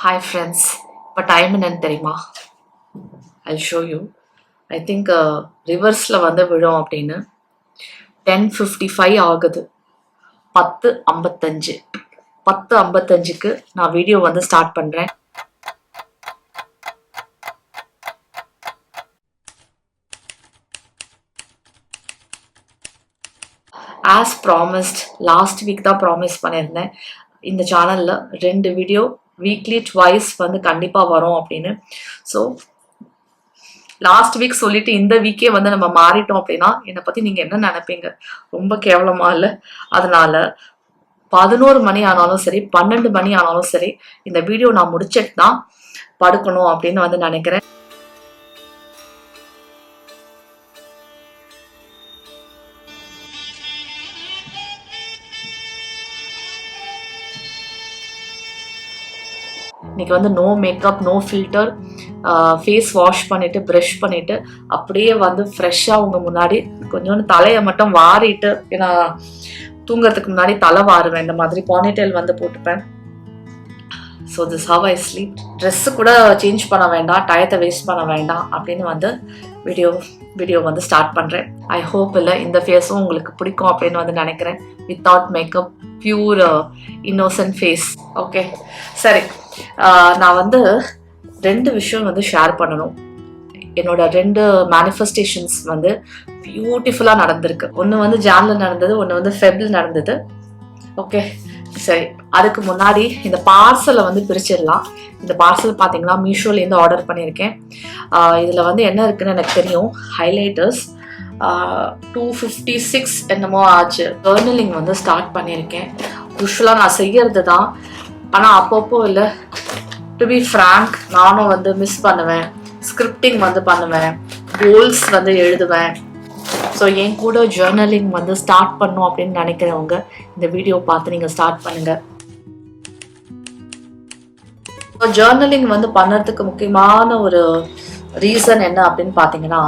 Hi friends இப்போ time என்னன்னு தெரியுமா? I show you I think ரிவர்ஸில் வந்து விழும் அப்படின்னு. டென் ஃபிஃப்டி ஃபைவ் ஆகுது. பத்து ஐம்பத்தஞ்சு. பத்து ஐம்பத்தஞ்சுக்கு நான் வீடியோ வந்து ஸ்டார்ட் பண்ணுறேன் ஆஸ் ப்ராமிஸ்ட் லாஸ்ட் வீக் தான் ப்ராமிஸ் பண்ணியிருந்தேன். இந்த சேனலில் ரெண்டு வீடியோ வீக்லி ட்வைஸ் வந்து கண்டிப்பாக வரும் அப்படின்னு. ஸோ லாஸ்ட் வீக் சொல்லிட்டு இந்த வீக்கே வந்து நம்ம மாறிட்டோம் அப்படின்னா என்னை பற்றி நீங்கள் என்ன நினைப்பீங்க? ரொம்ப கேவலமாக இல்லை? அதனால பதினோரு மணி ஆனாலும் சரி பன்னெண்டு மணி ஆனாலும் சரி இந்த வீடியோ நான் முடிச்சிட்டு தான் படுக்கணும் அப்படின்னு வந்து நினைக்கிறேன். இன்னைக்கு வந்து no makeup no filter face wash பண்ணிவிட்டு ப்ரஷ் பண்ணிவிட்டு அப்படியே வந்து ஃப்ரெஷ்ஷாக உங்கள் முன்னாடி கொஞ்சோண்டு தலையை மட்டும் வாரிட்டு ஏன்னா தூங்குறதுக்கு முன்னாடி தலை வாருவேன் இந்த மாதிரி பானிடெயில் வந்து போட்டுப்பேன். So this how I sleep dress கூட சேஞ்ச் பண்ண வேண்டாம் டயத்தை வேஸ்ட் பண்ண வேண்டாம் அப்படின்னு வந்து வீடியோ வீடியோ வந்து ஸ்டார்ட் பண்ணுறேன் ஐ ஹோப் இல்லை இந்த ஃபேஸும் உங்களுக்கு பிடிக்கும் அப்படின்னு வந்து நினைக்கிறேன். Without makeup pure innocent face okay சரி. நான் வந்து ரெண்டு விஷயம் வந்து ஷேர் பண்ணணும். என்னோட ரெண்டு மேனிஃபெஸ்டேஷன்ஸ் வந்து பியூட்டிஃபுல்லாக நடந்திருக்கு. ஒன்று வந்து ஜான்ல நடந்தது ஒன்று வந்து ஃபெப்ல நடந்தது. ஓகே சரி. அதுக்கு முன்னாடி இந்த பார்சலை வந்து பிரிச்சிடலாம். இந்த பார்சல் பார்த்தீங்கன்னா மீஷோலேருந்து ஆர்டர் பண்ணியிருக்கேன். இதில் வந்து என்ன இருக்குன்னு எனக்கு தெரியும். ஹைலைட்டர்ஸ் டூ ஃபிஃப்டி சிக்ஸ் என்னமோ ஆச்சு. ஜேர்னலிங் வந்து ஸ்டார்ட் பண்ணியிருக்கேன். யூஸ்வலாக நான் செய்யறது தான். ஆனால் அப்பப்போ இல்லை. டு பி ஃப்ராங்க் நானும் வந்து மிஸ் பண்ணுவேன். ஸ்கிரிப்டிங் வந்து பண்ணுவேன். கோல்ஸ் வந்து எழுதுவேன். ஸோ என் கூட ஜேர்னலிங் வந்து ஸ்டார்ட் பண்ணும் அப்படின்னு நினைக்கிறவங்க இந்த வீடியோ பார்த்து நீங்கள் ஸ்டார்ட் பண்ணுங்க. ஜேர்னலிங் வந்து பண்ணுறதுக்கு முக்கியமான ஒரு ரீசன் என்ன அப்படின்னு பார்த்தீங்கன்னா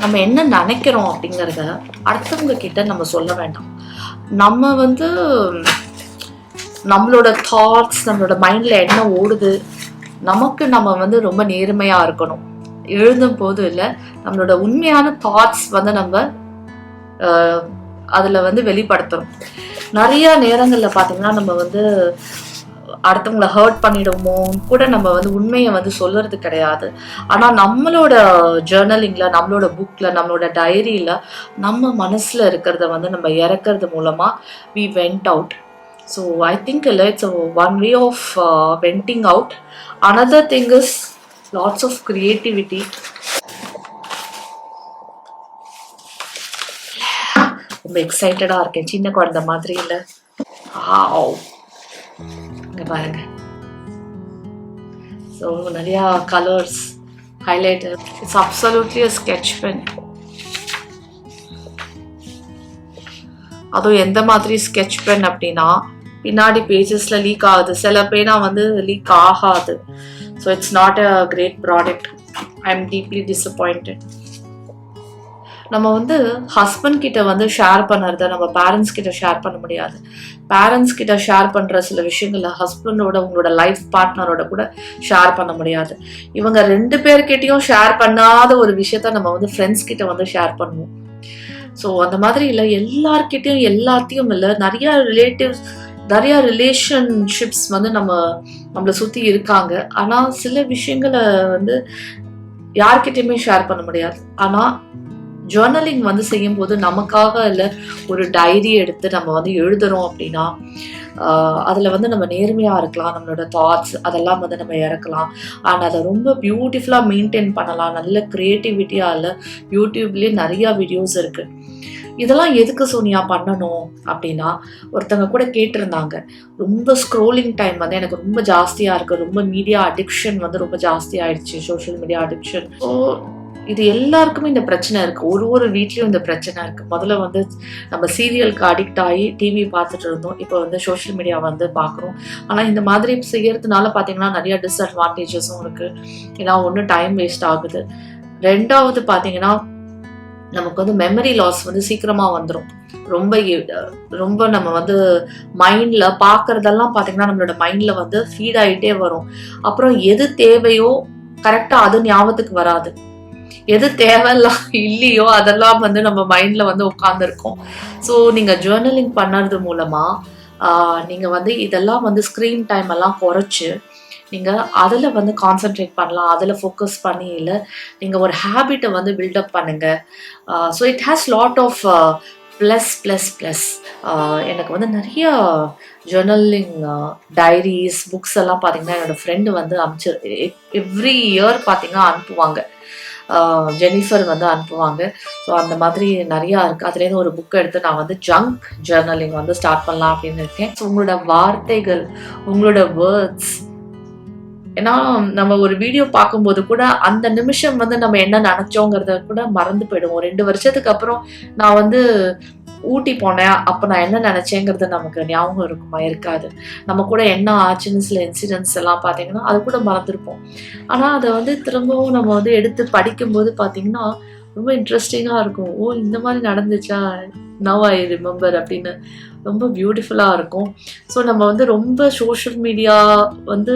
நம்ம என்ன நினைக்கிறோம் அப்படிங்கிறத அடுத்தவங்க கிட்ட நம்ம சொல்ல வேண்டாம். நம்ம வந்து நம்மளோட தாட்ஸ் நம்மளோட மைண்டில் என்ன ஓடுது நமக்கு நம்ம வந்து ரொம்ப நேர்மையாக இருக்கணும். எழுதும் போது இல்லை நம்மளோட உண்மையான தாட்ஸ் வந்து நம்ம அதில் வந்து வெளிப்படுத்துகிறோம் நிறைய நேரங்களில் பார்த்தீங்கன்னா நம்ம வந்து அடுத்தவங்களை ஹர்ட் பண்ணிடுமோ கூட நம்ம வந்து உண்மையை வந்து சொல்கிறது கிடையாது. ஆனால் நம்மளோட ஜேர்னலிங்கில் நம்மளோட புக்கில் நம்மளோட டைரியில் நம்ம மனசில் இருக்கிறத வந்து நம்ம இறக்கிறது மூலமாக we went out so I think இல்லை it's one way of venting out another thing is lots of creativity ரொம்ப எக்ஸைட்டடாக இருக்கேன். சின்ன குழந்தை மாதிரி இல்லை. ஆவ் இங்க பாருங்க. ஸோ நிறையா colours highlighter it's absolutely a sketch pen அதுவும் எந்த மாதிரி ஸ்கெட்ச் பென் அப்படின்னா பின்னாடி பேஜஸ்ல லீக் ஆகுது. சில பேனா வந்து லீக் ஆகாது. So it's not a great product I am deeply disappointed நம்ம வந்து ஹஸ்பண்ட் கிட்ட வந்து ஷேர் பண்ணுறத நம்ம பேரண்ட்ஸ் கிட்ட ஷேர் பண்ண முடியாது. பேரண்ட்ஸ் கிட்ட ஷேர் பண்ணுற சில விஷயங்களை ஹஸ்பண்டோட உங்களோட லைஃப் பார்ட்னரோட கூட ஷேர் பண்ண முடியாது. இவங்க ரெண்டு பேர்கிட்டையும் ஷேர் பண்ணாத ஒரு விஷயத்த நம்ம வந்து ஃப்ரெண்ட்ஸ் கிட்ட வந்து ஷேர் பண்ணுவோம். ஸோ அந்த மாதிரி இல்லை எல்லார்கிட்டையும் எல்லாத்தையும் இல்லை நிறைய ரிலேட்டிவ்ஸ் நிறைய ரிலேஷன்ஷிப்ஸ் வந்து நம்ம நம்மளை சுற்றி இருக்காங்க. ஆனால் சில விஷயங்களை வந்து யார்கிட்டயுமே ஷேர் பண்ண முடியாது. ஆனால் ஜேர்னலிங் வந்து செய்யும் போது நமக்காக இல்லை ஒரு டைரி எடுத்து நம்ம வந்து எழுதுறோம் அப்படின்னா அதில் வந்து நம்ம நேர்மையாக இருக்கலாம். நம்மளோட தாட்ஸ் அதெல்லாம் வந்து நம்ம இறக்கலாம். அண்ட் அதை ரொம்ப பியூட்டிஃபுல்லாக மெயின்டைன் பண்ணலாம். நல்ல க்ரியேட்டிவிட்டியாக இல்லை யூடியூப்லேயே நிறையா வீடியோஸ் இருக்குது இதெல்லாம் எதுக்கு சோனியா பண்ணணும் அப்படின்னா ஒருத்தங்க கூட கேட்டிருந்தாங்க. ரொம்ப ஸ்க்ரோலிங் டைம் வந்து எனக்கு ரொம்ப ஜாஸ்தியாக இருக்குது ரொம்ப மீடியா அடிக்ஷன் வந்து ரொம்ப ஜாஸ்தி ஆயிடுச்சு. சோஷியல் மீடியா அடிக்ஷன் ஸோ இது எல்லாருக்குமே இந்த பிரச்சனை இருக்குது ஒரு ஒரு வீட்லேயும் இந்த பிரச்சனை இருக்குது முதல்ல வந்து நம்ம சீரியலுக்கு அடிக்ட் ஆகி டிவி பார்த்துட்டு இருந்தோம். இப்போ வந்து சோஷியல் மீடியா வந்து பார்க்குறோம். ஆனால் இந்த மாதிரி செய்யறதுனால பார்த்தீங்கன்னா நிறைய டிஸ்அட்வான்டேஜஸும் இருக்குது ஏன்னா ஒன்று டைம் வேஸ்ட் ஆகுது. ரெண்டாவது பார்த்தீங்கன்னா நமக்கு வந்து மெமரி லாஸ் வந்து சீக்கிரமாக வந்துடும் ரொம்ப ரொம்ப நம்ம வந்து மைண்டில் பார்க்குறதெல்லாம் பார்த்தீங்கன்னா நம்மளோட மைண்டில் வந்து ஃபீட் ஆகிட்டே வரும். அப்புறம் எது தேவையோ கரெக்டாக அது ஞாபகத்துக்கு வராது. எது தேவையில்ல இல்லையோ அதெல்லாம் வந்து நம்ம மைண்டில் வந்து உட்காந்துருக்கோம் ஸோ நீங்கள் ஜேர்னலிங் பண்ணுறது மூலமாக நீங்கள் வந்து இதெல்லாம் வந்து ஸ்க்ரீன் டைம் எல்லாம் குறைச்சி நீங்கள் அதில் வந்து கான்சென்ட்ரேட் பண்ணலாம். அதில் ஃபோக்கஸ் பண்ணி இல்லை நீங்கள் ஒரு ஹேபிட்டை வந்து பில்டப் பண்ணுங்கள் so it has lot of plus plus plus எனக்கு வந்து நிறைய ஜேர்னலிங் டைரிஸ் புக்ஸ் எல்லாம் பார்த்தீங்கன்னா என்னோடய ஃப்ரெண்டு வந்து அனுப்பிச்சு எவ்ரி இயர் பார்த்தீங்கன்னா அனுப்புவாங்க. ஜெனிஃபர் வந்து அனுப்புவாங்க. ஸோ அந்த மாதிரி நிறையா இருக்குது அதுலேருந்து ஒரு புக் எடுத்து நான் வந்து ஜங்க் ஜேர்னலிங் வந்து ஸ்டார்ட் பண்ணலாம் அப்படின்னு இருக்கேன். ஸோ உங்களோட வார்த்தைகள் உங்களோட வேர்ட்ஸ் ஏன்னா நம்ம ஒரு வீடியோ பார்க்கும்போது கூட அந்த நிமிஷம் வந்து நம்ம என்ன நினைச்சோங்கிறத கூட மறந்து போயிடுவோம். ரெண்டு வருஷத்துக்கு அப்புறம் நான் வந்து ஊட்டி போனேன். அப்போ நான் என்ன நினைச்சேங்கிறது நமக்கு ஞாபகம் இருக்குமா? இருக்காது. நம்ம கூட என்ன ஆச்சுன்னு சில இன்சிடென்ட்ஸ் எல்லாம் பார்த்தீங்கன்னா அது கூட மறந்துருப்போம். ஆனால் அதை வந்து திரும்பவும் நம்ம வந்து எடுத்து படிக்கும்போது பார்த்தீங்கன்னா ரொம்ப இன்ட்ரெஸ்டிங்காக இருக்கும். ஓ இந்த மாதிரி நடந்துச்சா? நவ் ஐ ரிமெம்பர் அப்படின்னு ரொம்ப பியூட்டிஃபுல்லாக இருக்கும். ஸோ நம்ம வந்து ரொம்ப சோஷியல் மீடியா வந்து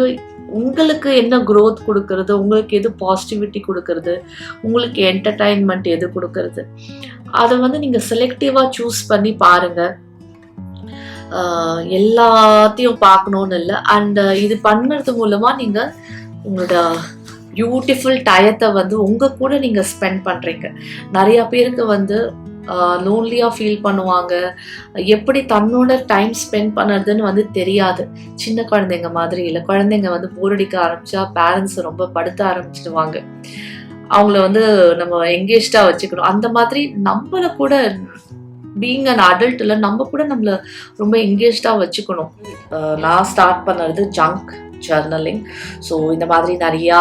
உங்களுக்கு என்ன க்ரோத் கொடுக்கறது? உங்களுக்கு எது பாசிட்டிவிட்டி கொடுக்கறது? உங்களுக்கு என்டர்டைன்மெண்ட் எது கொடுக்கறது? அதை வந்து நீங்கள் செலக்டிவாக சூஸ் பண்ணி பாருங்கள் எல்லாத்தையும் பார்க்கணுன்னு இல்லை. அண்ட் இது பண்ணுறது மூலமாக நீங்கள் உங்களோட பியூட்டிஃபுல் டயத்தை வந்து உங்கள் கூட நீங்கள் ஸ்பெண்ட் பண்ணுறீங்க நிறையா பேருக்கு வந்து லோன்லியாக ஃபீல் பண்ணுவாங்க. எப்படி தன்னோட டைம் ஸ்பெண்ட் பண்ணுறதுன்னு வந்து தெரியாது. சின்ன குழந்தைங்க மாதிரி இல்லை. குழந்தைங்க வந்து போரடிக்க ஆரம்பித்தா பேரண்ட்ஸ் ரொம்ப படுத்த ஆரம்பிச்சிடுவாங்க. அவங்கள வந்து நம்ம எங்கேஜ்டாக வச்சுக்கணும். அந்த மாதிரி நம்மளை கூட பீங் அன் அடல்ட்டில் நம்ம கூட நம்மளை ரொம்ப எங்கேஜ்டாக வச்சுக்கணும். நான் ஸ்டார்ட் பண்ணுறது ஜங்க் ஜர்னலிங் ஸோ இந்த மாதிரி நிறையா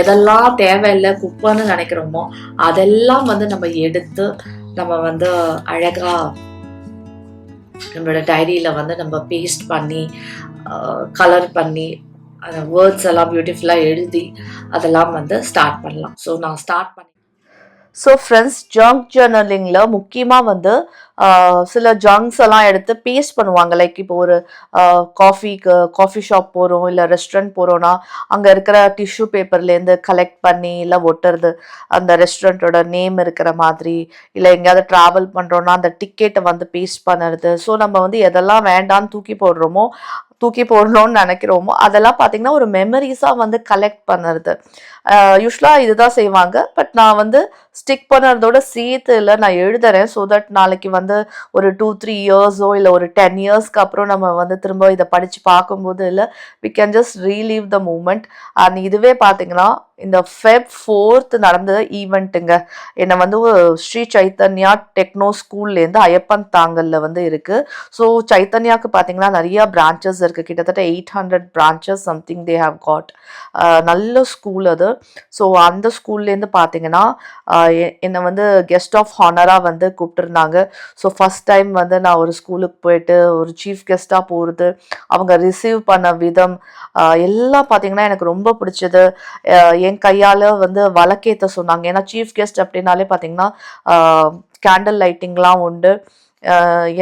எதெல்லாம் தேவையில்லை குப்பைன்னு நினைக்கிறோமோ அதெல்லாம் வந்து நம்ம எடுத்து நம்ம வந்து அழகாக நம்மளோட டைரியில் வந்து நம்ம பேஸ்ட் பண்ணி கலர் பண்ணி அந்த வேர்ட்ஸ் எல்லாம் பியூட்டிஃபுல்லாக எழுதி அதெல்லாம் வந்து ஸ்டார்ட் பண்ணலாம். ஸோ நான் ஸ்டார்ட் பண்ணி ஸோ ஃப்ரெண்ட்ஸ் ஜங்க் ஜேர்னலிங்கில் முக்கியமாக வந்து சில ஜங்க்ஸ் எல்லாம் எடுத்து பேஸ்ட் பண்ணுவாங்க. லைக் இப்போ ஒரு காஃபிக்கு காஃபி ஷாப் போகிறோம் இல்லை ரெஸ்டாரண்ட் போகிறோன்னா அங்கே இருக்கிற டிஷ்யூ பேப்பர்லேருந்து கலெக்ட் பண்ணி இல்லை ஒட்டுறது அந்த ரெஸ்டாரண்ட்டோட நேம் இருக்கிற மாதிரி இல்லை எங்கேயாவது ட்ராவல் பண்ணுறோன்னா அந்த டிக்கெட்டை வந்து பேஸ்ட் பண்ணுறது. ஸோ நம்ம வந்து எதெல்லாம் வேண்டாம்னு தூக்கி போடுறோமோ தூக்கி போடணும்னு நினைக்கிறோமோ அதெல்லாம் பார்த்தீங்கன்னா ஒரு மெமரிஸாக வந்து கலெக்ட் பண்ணுறது. யூஸ்வலாக இதுதான் செய்வாங்க. பட் நான் வந்து ஸ்டிக் பண்ணுறதோட சேர்த்து இல்லை நான் எழுதுறேன். ஸோ தட் நாளைக்கு வந்து ஒரு டூ த்ரீ இயர்ஸோ இல்லை ஒரு டென் இயர்ஸ்க்கு அப்புறம் நம்ம வந்து திரும்ப இதை படித்து பார்க்கும்போது இல்லை we can just relive the moment and இதுவே பார்த்தீங்கன்னா இந்த ஃபெப் ஃபோர்த் நடந்த ஈவெண்ட்டுங்க என்னை வந்து ஸ்ரீ சைத்தன்யா டெக்னோ ஸ்கூல்லேருந்து ஐயப்பன் தாங்கல்ல வந்து இருக்குது ஸோ சைத்தன்யாவுக்கு பார்த்தீங்கன்னா நிறைய பிரான்ச்சஸ் இருக்குது கிட்டத்தட்ட eight hundred branches something they have got நல்ல ஸ்கூல் அது. ஸோ அந்த ஸ்கூல்லேருந்து பார்த்தீங்கன்னா என்னை வந்து கெஸ்ட் ஆஃப் ஹானராக வந்து கூப்பிட்டுருந்தாங்க ஸோ ஃபஸ்ட் டைம் வந்து நான் ஒரு ஸ்கூலுக்கு போயிட்டு ஒரு சீஃப் கெஸ்ட்டாக போகிறது அவங்க ரிசீவ் பண்ண விதம் எல்லாம் பார்த்தீங்கன்னா எனக்கு ரொம்ப பிடிச்சது. என் கையால் வந்து வழக்கேற்ற சொன்னாங்க. ஏன்னா சீஃப் கெஸ்ட் அப்படின்னாலே பார்த்தீங்கன்னா கேண்டில் லைட்டிங்லாம் உண்டு.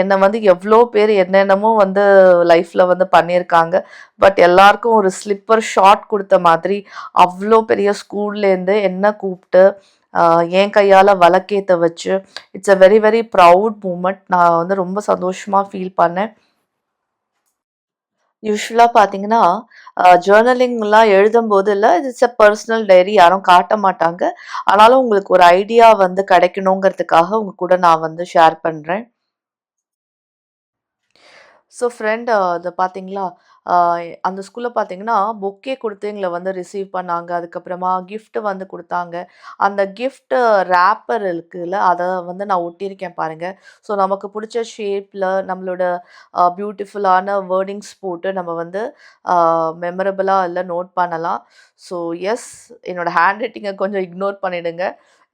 என்னை வந்து எவ்வளோ பேர் என்னென்னமோ வந்து லைஃப்பில் வந்து பண்ணியிருக்காங்க. பட் எல்லாருக்கும் ஒரு ஸ்லிப்பர் ஷாட் கொடுத்த மாதிரி அவ்வளோ பெரிய ஸ்கூல்லேருந்து என்ன கூப்பிட்டு என் கையால் வழக்கேற்ற வச்சு it's a very very proud moment நான் வந்து ரொம்ப சந்தோஷமாக ஃபீல் பண்ணேன். யூஸ்வலாக பார்த்தீங்கன்னா ஜேர்னலிங்லாம் எழுதும்போது இல்லை இட்ஸ் எ பர்சனல் டைரி யாரும் காட்ட மாட்டாங்க. ஆனாலும் உங்களுக்கு ஒரு ஐடியா வந்து கிடைக்கணுங்கிறதுக்காக உங்க கூட நான் வந்து ஷேர் பண்ணுறேன் ஸோ ஃப்ரெண்ட் அது பார்த்தீங்களா அந்த ஸ்கூலில் பார்த்தீங்கன்னா பொக்கே கொடுத்து எங்களை வந்து ரிசீவ் பண்ணாங்க. அதுக்கப்புறமா கிஃப்ட் வந்து கொடுத்தாங்க. அந்த கிஃப்ட் ரேப்பர் இருக்குல்ல அதை வந்து நான் ஒட்டியிருக்கேன் பாருங்கள் ஸோ நமக்கு பிடிச்ச ஷேப்பில் நம்மளோட பியூட்டிஃபுல்லான வேர்டிங்ஸ் போட்டு நம்ம வந்து மெமரபிளாக இல்லை நோட் பண்ணலாம். ஸோ எஸ் என்னோடய ஹேண்ட் ரைட்டிங்கை கொஞ்சம் இக்னோர் பண்ணிவிடுங்க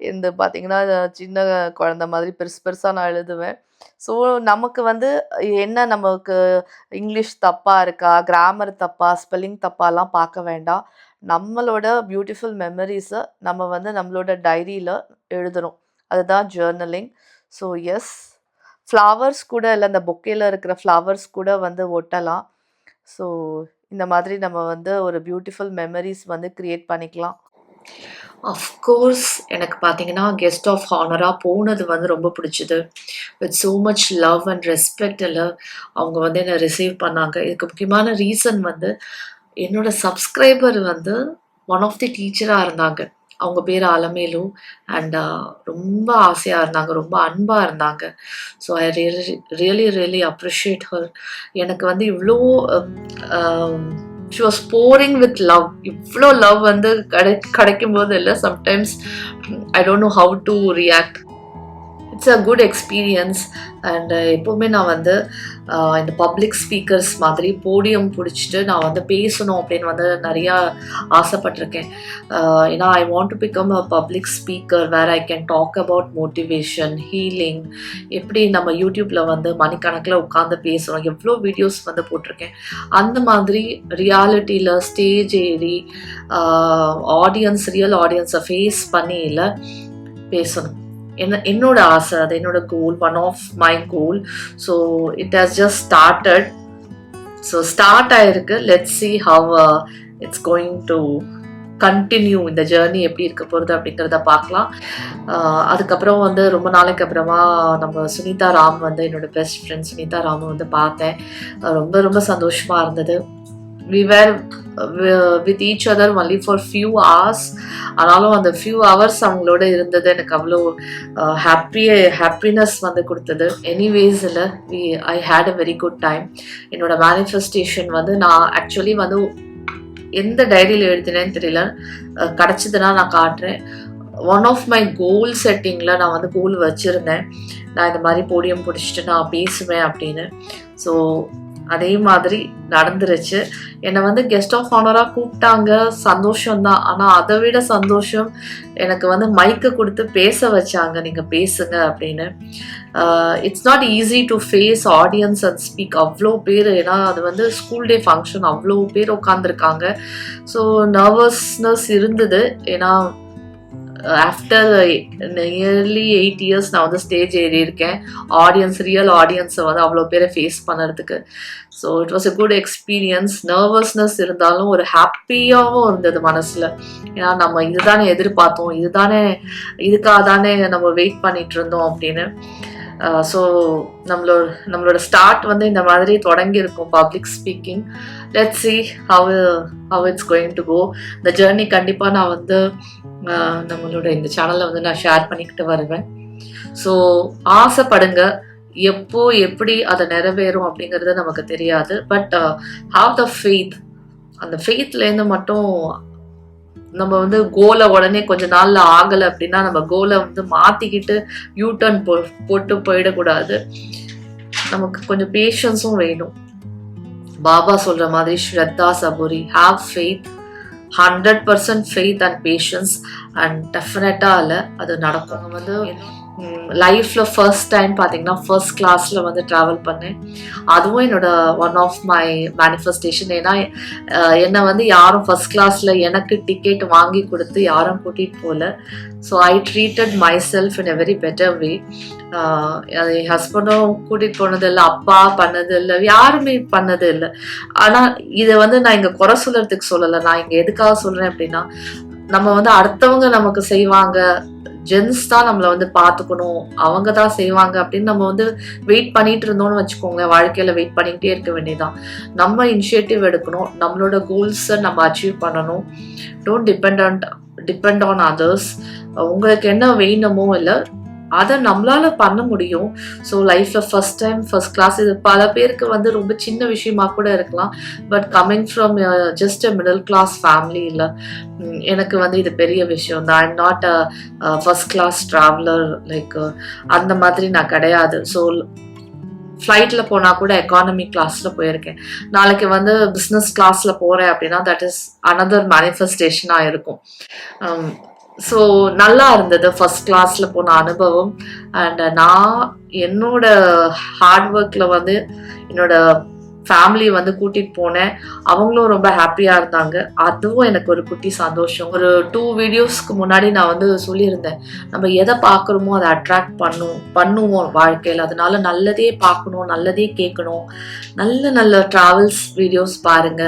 இந்த பார்த்தீங்கன்னா சின்ன குழந்த மாதிரி பெருசு பெருசாக நான் எழுதுவேன். ஸோ நமக்கு வந்து என்ன நமக்கு இங்கிலீஷ் தப்பாக இருக்கா கிராமர் தப்பா ஸ்பெல்லிங் தப்பாலாம் பார்க்க வேண்டாம். நம்மளோட பியூட்டிஃபுல் மெமரிஸை நம்ம வந்து நம்மளோட டைரியில் எழுதுகிறோம் அதுதான் ஜேர்னலிங் ஸோ எஸ் ஃப்ளவர்ஸ் கூட இல்லை அந்த பொக்கேல இருக்கிற ஃப்ளவர்ஸ் கூட வந்து ஒட்டலாம். ஸோ இந்த மாதிரி நம்ம வந்து ஒரு பியூட்டிஃபுல் மெமரிஸ் வந்து க்ரியேட் பண்ணிக்கலாம். அஃப்கோர்ஸ் எனக்கு பார்த்தீங்கன்னா கெஸ்ட் ஆஃப் ஹானராக போனது வந்து ரொம்ப பிடிச்சது. With so much love and respect எல்லாம் அவங்க வந்து என்னை ரிசீவ் பண்ணாங்க. இதுக்கு முக்கியமான ரீசன் வந்து என்னோட சப்ஸ்கிரைபர் வந்து ஒன் ஆஃப் தி டீச்சராக இருந்தாங்க. அவங்க பேர் அலமேலு. அண்ட் ரொம்ப ஆசையாக இருந்தாங்க. ரொம்ப அன்பாக இருந்தாங்க. So I really really really appreciate her எனக்கு வந்து இவ்வளோ she was pouring with love இவ்வளோ லவ் வந்து கிடை கிடைக்கும் போது இல்லை sometimes I don't know how to react it's a good experience and எப்போவுமே நான் வந்து uh, இந்த பப்ளிக் ஸ்பீக்கர்ஸ் மாதிரி போடியம் பிடிச்சிட்டு நான் வந்து பேசணும் அப்படின்னு வந்து நிறையா ஆசைப்பட்டிருக்கேன். Uh, ஏன்னா I want to become a public speaker where I can talk about motivation healing எப்படி நம்ம யூடியூப்பில் வந்து மணிக்கணக்கில் உட்காந்து பேசுகிறோம் எவ்வளோ வீடியோஸ் வந்து போட்டிருக்கேன். அந்த மாதிரி ரியாலிட்டியில் ஸ்டேஜ் ஏறி ஆடியன்ஸ் ரியல் ஆடியன்ஸை ஃபேஸ் பண்ணியில் பேசணும். என்ன என்னோட ஆசை அது என்னோட goal one of my goal so it has just started so start ஆயிருக்கு. Let see how it's going to continue இந்த ஜேர்னி எப்படி இருக்க போகிறது அப்படிங்கிறத பார்க்கலாம். Uh, அதுக்கப்புறம் வந்து ரொம்ப நாளைக்கு அப்புறமா நம்ம சுனிதா ராம் வந்து என்னோடய பெஸ்ட் ஃப்ரெண்ட் சுனிதா ராம் வந்து பார்த்தேன். ரொம்ப ரொம்ப சந்தோஷமாக இருந்தது. We were with each other only for few hours ஆனாலும் அந்த ஃபியூ ஹவர்ஸ் அவங்களோட இருந்தது. எனக்கு அவ்வளோ uh, ஹாப்பி ஹாப்பினஸ் வந்து கொடுத்தது. எனிவேஸ் இல்லை we I had a very good time என்னோட மேனிஃபெஸ்டேஷன் வந்து நான் ஆக்சுவலி வந்து எந்த டைரியில் எழுதினேன்னு தெரியல. அஹ் நான் காட்டுறேன். ஒன் ஆஃப் மை கோல் செட்டிங்கில் நான் வந்து கோல் வச்சுருந்தேன். நான் இந்த மாதிரி போடியம் பிடிச்சிட்டு நான் பேசுவேன் அப்படின்னு. ஸோ அதே மாதிரி நடந்துருச்சு. என்னை வந்து கெஸ்ட் ஆஃப் ஆனராக கூப்பிட்டாங்க. சந்தோஷம்தான். ஆனால் அதை விட சந்தோஷம் எனக்கு வந்து மைக்கை கொடுத்து பேச வச்சாங்க. நீங்கள் பேசுங்க அப்படின்னு. It's not easy to face audience and speak அவ்வளோ பேர். ஏன்னா அது வந்து ஸ்கூல் டே ஃபங்க்ஷன் அவ்வளோ பேர் உட்காந்துருக்காங்க ஸோ நர்வஸ்னஸ் இருந்தது. ஏன்னா ஆஃப்டர் நியர்லி எயிட் இயர்ஸ் நான் வந்து ஸ்டேஜ் ஏறி இருக்கேன் ஆடியன்ஸ் ரியல் ஆடியன்ஸை வந்து அவ்வளோ பேரை ஃபேஸ் பண்ணுறதுக்கு. So it was a good experience nervousness இருந்தாலும் ஒரு ஹாப்பியாகவும் இருந்தது மனசில். ஏன்னா நம்ம இதுதானே எதிர்பார்த்தோம். இதுதானே இதுக்காக தானே நம்ம வெயிட் பண்ணிட்டு இருந்தோம் அப்படின்னு. ஸோ நம்மளோட நம்மளோட ஸ்டார்ட் வந்து இந்த மாதிரி தொடங்கி இருக்கும் public speaking let see how how it's going to go இந்த ஜேர்னி கண்டிப்பாக நான் வந்து நம்மளோட இந்த சேனலில் வந்து நான் ஷேர் பண்ணிக்கிட்டு வருவேன். ஸோ ஆசைப்படுங்க. எப்போ எப்படி அதை நிறைவேறும் அப்படிங்கிறது நமக்கு தெரியாது. பட் ஹாவ் த ஃபெய்த் அந்த ஃபெய்த்லேருந்து மட்டும் நம்ம வந்து கோலை உடனே கொஞ்ச நாள்ல ஆகலை அப்படின்னா நம்ம கோலை வந்து மாத்திக்கிட்டு யூ டர்ன் போ போட்டு போயிடக்கூடாது. நமக்கு கொஞ்சம் பேஷன்ஸும் வேணும். பாபா சொல்ற மாதிரி ஸ்ரத்தா சபுரி have faith hundred percent faith and patience and டெஃபினட்டாக இல்லை அது நடக்கும். வந்து லைஃப்பில் ஃபர்ஸ்ட் டைம் பார்த்தீங்கன்னா ஃபர்ஸ்ட் கிளாஸில் வந்து ட்ராவல் பண்ணேன். அதுவும் என்னோட ஒன் ஆஃப் மை மேனிஃபெஸ்டேஷன் ஏன்னா என்னை வந்து யாரும் ஃபர்ஸ்ட் கிளாஸில் எனக்கு டிக்கெட் வாங்கி கொடுத்து யாரும் கூட்டிகிட்டு போகல so I treated myself in a very better way என் ஹஸ்பண்டும் கூட்டிகிட்டு போனது இல்லை அப்பா பண்ணது இல்லை யாருமே பண்ணது இல்லை. ஆனால் இதை வந்து நான் இங்கே குறை சொல்கிறதுக்கு சொல்லலை. நான் இங்கே எதுக்காக சொல்கிறேன் அப்படின்னா நம்ம வந்து அடுத்தவங்க நமக்கு செய்வாங்க ஜென்ஸ் தான் நம்மளை வந்து பார்த்துக்கணும். அவங்க தான் செய்வாங்க அப்படின்னு நம்ம வந்து வெயிட் பண்ணிட்டு இருந்தோம்னு வச்சுக்கோங்களேன். வாழ்க்கையில் வெயிட் பண்ணிக்கிட்டே இருக்க வேண்டியதான் நம்ம இனிஷியேட்டிவ் எடுக்கணும். நம்மளோட கோல்ஸை நம்ம அச்சீவ் பண்ணணும். Don't depend on depend on others உங்களுக்கு என்ன வேணுமோ இல்லை அதை நம்மளால பண்ண முடியும். ஸோ லைஃப்ல ஃபர்ஸ்ட் டைம் ஃபர்ஸ்ட் கிளாஸ் இது பல பேருக்கு வந்து ரொம்ப சின்ன விஷயமா கூட இருக்கலாம். But coming from just a middle class family இல்லை எனக்கு வந்து இது பெரிய விஷயம் தான் I'm not a first class traveller like அந்த மாதிரி நான் கிடையாது. ஸோ ஃப்ளைட்டில் போனால் கூட எக்கானமி கிளாஸில் போயிருக்கேன். நாளைக்கு வந்து பிஸ்னஸ் கிளாஸில் போகிறேன் அப்படின்னா தட் இஸ் அனதர் மேனிஃபெஸ்டேஷனாக இருக்கும். Um, ஸோ நல்லா இருந்தது. ஃபர்ஸ்ட் கிளாஸில் போன அனுபவம். அண்ட் நான் என்னோட ஹார்ட் ஒர்க்கில் வந்து என்னோட ஃபேமிலியை வந்து கூட்டிட்டு போனேன். அவங்களும் ரொம்ப ஹாப்பியா இருந்தாங்க. அதுவும் எனக்கு ஒரு குட்டி சந்தோஷம். ஒரு டூ வீடியோஸ்க்கு முன்னாடி நான் வந்து சொல்லியிருந்தேன். நம்ம எதை பார்க்குறோமோ அதை அட்ராக்ட் பண்ணும் பண்ணுவோம் வாழ்க்கையில். அதனால நல்லதே பார்க்கணும் நல்லதே கேட்கணும். நல்ல நல்ல ட்ராவல்ஸ் வீடியோஸ் பாருங்க.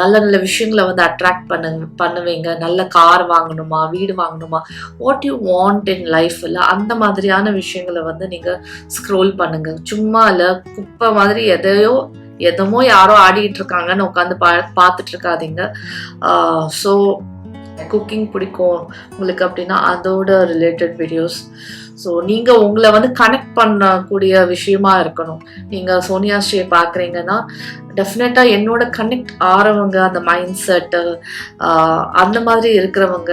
நல்ல நல்ல விஷயங்களை வந்து அட்ராக்ட் பண்ணுங்க பண்ணுவீங்க. நல்ல கார் வாங்கணுமா வீடு வாங்கணுமா? What you want in life இல்லை அந்த மாதிரியான விஷயங்களை வந்து நீங்கள் ஸ்க்ரோல் பண்ணுங்க. சும்மா இல்லை குப்பை மாதிரி எதையோ எதமோ யாரோ ஆடிட்டு இருக்காங்கன்னு உட்காந்து பா பார்த்துட்டு இருக்காதீங்க ஸோ குக்கிங் பிடிக்கும் உங்களுக்கு அப்படின்னா அதோட ரிலேட்டட் வீடியோஸ் ஸோ நீங்கள் உங்களை வந்து கனெக்ட் பண்ணக்கூடிய விஷயமா இருக்கணும். நீங்கள் சோனியா ஸ்ரீ பார்க்குறீங்கன்னா டெஃபினட்டாக என்னோட கனெக்ட் ஆறவங்க அந்த மைண்ட் செட்டு அந்த மாதிரி இருக்கிறவங்க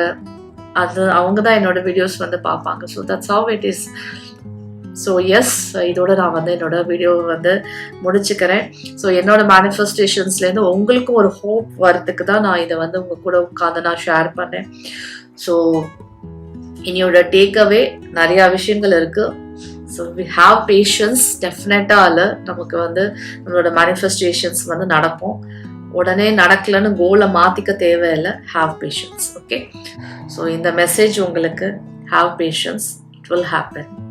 அது அவங்க தான் என்னோட வீடியோஸ் வந்து பார்ப்பாங்க. So that's how it is so yes இதோட நான் வந்து என்னோட வீடியோவை வந்து முடிச்சுக்கிறேன். ஸோ என்னோட மேனிஃபெஸ்டேஷன்ஸ்லேருந்து உங்களுக்கும் ஒரு ஹோப் வரத்துக்கு தான் நான் இதை வந்து உங்கள் கூட உட்காந்து நான் ஷேர் பண்ணேன். ஸோ என்னோட டேக்அவே நிறையா விஷயங்கள் இருக்குது ஸோ வி ஹாவ் பேஷன்ஸ் டெஃபினட்டாக நமக்கு வந்து நம்மளோட மேனிஃபெஸ்டேஷன்ஸ் வந்து நடப்போம் உடனே நடக்கலைன்னு கோலை மாற்றிக்க தேவையில்லை. ஹாவ் பேஷன்ஸ் ஓகே ஸோ இந்த மெசேஜ் உங்களுக்கு. Have patience it will happen